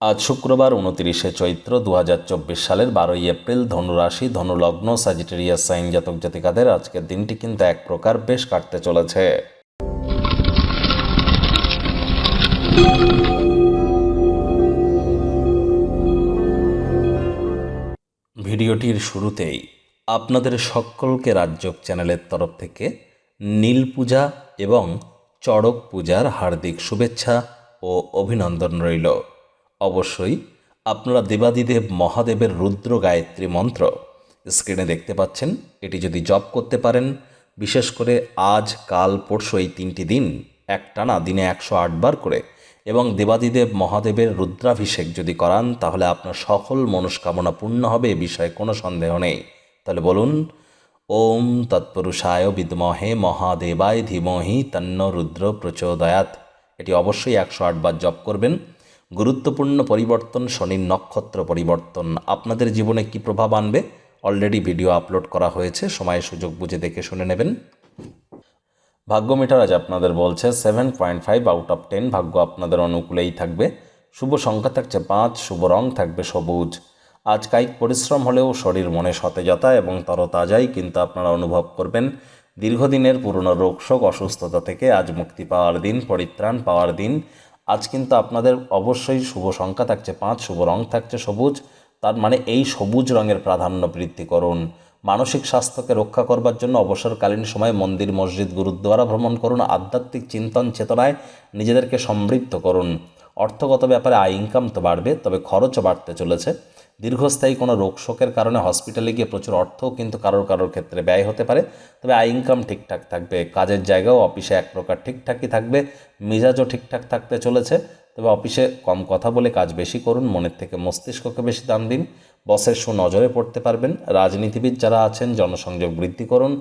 আজ শুক্রবার উনতিরিশে চৈত্র দু হাজার চব্বিশ সালের বারোই এপ্রিল ধনুরাশি, ধনুলগ্ন সাজিটেরিয়াস সাইন জাতক জাতিকাদের আজকের দিনটি কিন্তু এক প্রকার বেশ কাটতে চলেছে। ভিডিওটির শুরুতেই আপনাদের সকলকে রাজ্যক চ্যানেলের তরফ থেকে নীল পূজা এবং চড়ক পূজার হার্দিক শুভেচ্ছা ও অভিনন্দন রইল। অবশ্যই আপনারা দেবাদিদেব মহাদেবের রুদ্র গায়ত্রী মন্ত্র স্ক্রিনে দেখতে পাচ্ছেন। এটি যদি জপ করতে পারেন, বিশেষ করে আজ, কাল, পরশু এই তিনটি দিন একটানা দিনে একশো আটবার করে এবং দেবাদিদেব মহাদেবের রুদ্রাভিষেক যদি করান, তাহলে আপনার সকল মনস্কামনা পূর্ণ হবে, এ বিষয়ে কোনো সন্দেহ নেই। তাহলে বলুন, ওম তৎপুরুষায় বিদ্মহে মহাদেবায় ধীমহি তন্ন রুদ্র প্রচোদয়াত এটি অবশ্যই একশো আটবার জপ করবেন। গুরুত্বপূর্ণ পরিবর্তন, শনির নক্ষত্র পরিবর্তন। আপনাদের জীবনে কি প্রভাব আনবে? অলরেডি ভিডিও আপলোড করা হয়েছে সময় সুযোগ বুঝে দেখে শুনে নেবেন। ভাগ্য মিটার আজ আপনাদের বলছে seven point five out of ten ভাগ্য আপনাদের অনুকূলেই থাকবে। শুভ সংখ্যা থাকছে পাঁচ, শুভ রং থাকবে সবুজ। আজ কায়িক পরিশ্রম হলেও শরীর মনে সতেজতা এবং তরতাজাই কিন্তু আপনারা অনুভব করবেন। দীর্ঘদিনের পুরনো রোগশোক অসুস্থতা থেকে আজ মুক্তি পাওয়ার দিন, পরিত্রাণ পাওয়ার দিন। আজ কিন্তু আপনাদের অবশ্যই শুভ সংখ্যা থাকছে, পাঁচ শুভ রং থাকছে সবুজ, তার মানে এই সবুজ রঙের প্রাধান্য বৃদ্ধি করুন। মানসিক স্বাস্থ্যকে রক্ষা করবার জন্য অবসরকালীন সময়ে মন্দির, মসজিদ, গুরুদ্বারা ভ্রমণ করুন, আধ্যাত্মিক চিন্তন চেতনায় নিজেদেরকে সমৃদ্ধ করুন। অর্থগত ব্যাপারে আয় ইনকাম তো বাড়বে, তবে খরচও বাড়তে চলেছে। দীর্ঘস্থায়ী কোনো রোগ শোকের কারণে হসপিটালে গিয়ে প্রচুর অর্থও কিন্তু কারোর কারোর ক্ষেত্রে ব্যয় হতে পারে। তবে আয় ইনকাম ঠিকঠাক থাকবে, কাজের জায়গাও অফিসে এক প্রকার ঠিকঠাকই থাকবে, মেজাজও ঠিকঠাক থাকতে চলেছে। তবে অফিসে কম কথা বলে কাজ বেশি করুন, মনের থেকে মস্তিষ্ককে বেশি দাম দিন বসের সুনজরে পড়তে পারবেন, রাজনীতিবিদ যারা আছেন, জনসংযোগ বৃদ্ধি করুন,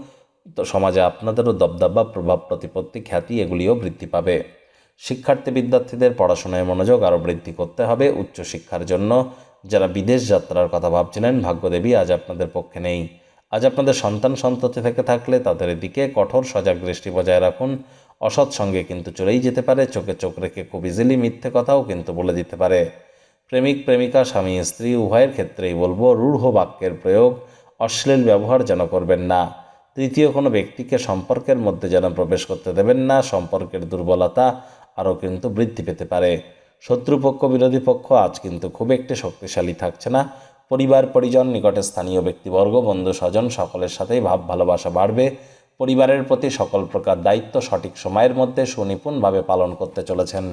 তো সমাজে আপনাদেরও দবদবা প্রভাব প্রতিপত্তি খ্যাতি এগুলিও বৃদ্ধি পাবে। শিক্ষার্থী বিদ্যার্থীদের পড়াশোনায় মনোযোগ আরও বৃদ্ধি করতে হবে, উচ্চশিক্ষার জন্য যারা বিদেশ যাত্রার কথা ভাবছিলেন, ভাগ্যদেবী আজ আপনাদের পক্ষে নেই। আজ আপনাদের সন্তান সন্ততি থেকে থাকলে তাদের দিকে কঠোর সজাগ দৃষ্টি বজায় রাখুন। অসৎ সঙ্গে কিন্তু চলেই যেতে পারে, চোখে চোখ রেখে খুব ইজিলি মিথ্যে কথাও কিন্তু বলে দিতে পারে। প্রেমিক, প্রেমিকা, স্বামী, স্ত্রী, উভয়ের ক্ষেত্রেই বলব, রূঢ় বাক্যের প্রয়োগ অশ্লীল ব্যবহার যেন করবেন না। তৃতীয়, কোনো ব্যক্তিকে সম্পর্কের মধ্যে যেন প্রবেশ করতে দেবেন না, সম্পর্কের দুর্বলতা আরও কিন্তু বৃদ্ধি পেতে পারে। শত্রুপক্ষ, বিরোধী পক্ষ আজ কিন্তু খুব একটি শক্তিশালী থাকছে না। পরিবার, পরিজন, নিকটে স্থানীয় ব্যক্তিবর্গ, বন্ধু, স্বজন সকলের সাথেই ভাব, ভালোবাসা বাড়বে। পরিবারের প্রতি সকল প্রকার দায়িত্ব সঠিক সময়ের মধ্যে সুনিপুণভাবে পালন করতে চলেছেন।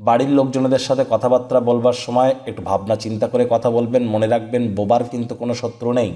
বাড়ির লোকজনদের সাথে কথাবার্তা বলবার সময় একটু ভাবনা চিন্তা করে কথা বলবেন, মনে রাখবেন, বোবার কিন্তু কোনো শত্রু নেই।